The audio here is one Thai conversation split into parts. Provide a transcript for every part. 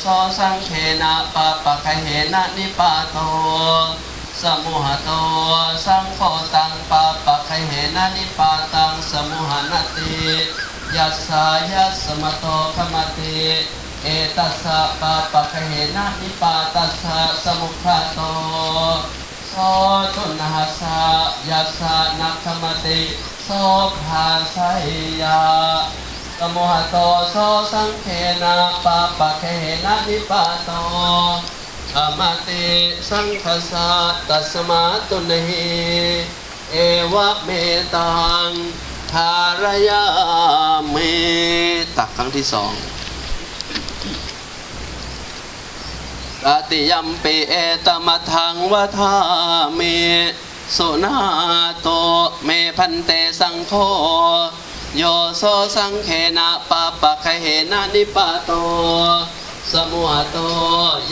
โสสังเขนะปะปะคะเหนะนิปาโตสมุหโตสังโฆตังปะปะคะเหนะนิปาตังสมุหนติยัสสายัสสมโตขมติเอตัสสะปะปะคะเหนะนิปาตัสสะสมุขโตโสตุนะหสะยัสสะนัคขมติโสภาไสยา สมุหโตโสสังเขนะปะปะเหนะนิปาโตอมติสังคสะตัสมาตุนหิเอวะเมตังทารยาเมตักครั้งที่สองกติยัมปิเอตมะทังวะทาเมสุนาโตเมพันเตสังโฆ โยโสสังเขนะปะปะคะเหนะนิปาโต สมุหโต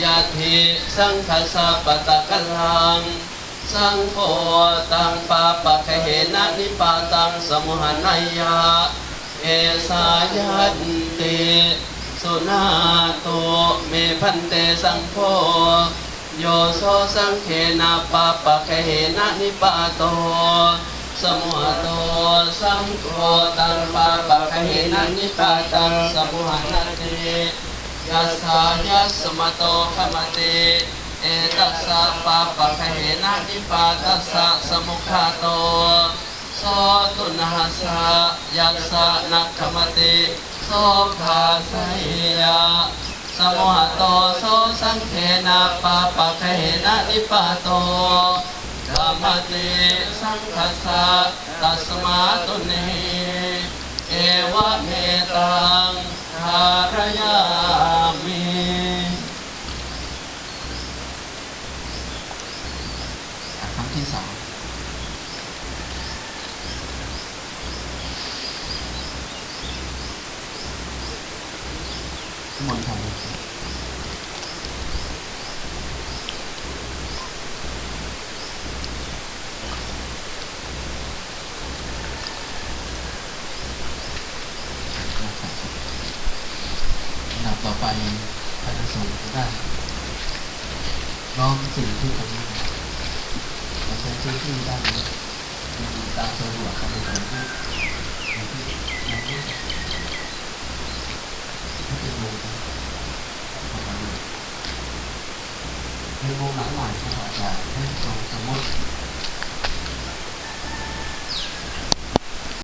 ยะธิสังคสัปะตะกัลัง สังโฆตังปาปะคะเหนะนิปาตังสมุหนายะเอสายันติสุนาโตเมพันเตสังโฆโยโสสังเขนะปาปะคะเหนะนิปาโต สมุหโตสังโฆตังปาปะคะเหนะนิปาตังสมุหนาเตยัสสายัสสมโตขมติเอตัสสะปะปะคะเหนะนิปาตัสสะสมุขะโตโสตุนะหสะยัสสะนัคขมติโสภาไสยาสมุหโตโสสังเขนะปะปะคะเหนะนิปาโต ธรรมติสังคัสสะตัสมาตุเนเอวะเมตังทารยามิอะครั้งที่สองมนต์ทำอันดับต่อ ไปพระสงก็ได้ล้อมสิ่งที่ตรงนี้เราใช้ชื่อที่ได้เลยตามสะดวกครับในที่ในที่ในที่ที่เป็นวงประมาณนี้ในวงหลังหน่อยที่อาจารย์ให้ทรงสมมติ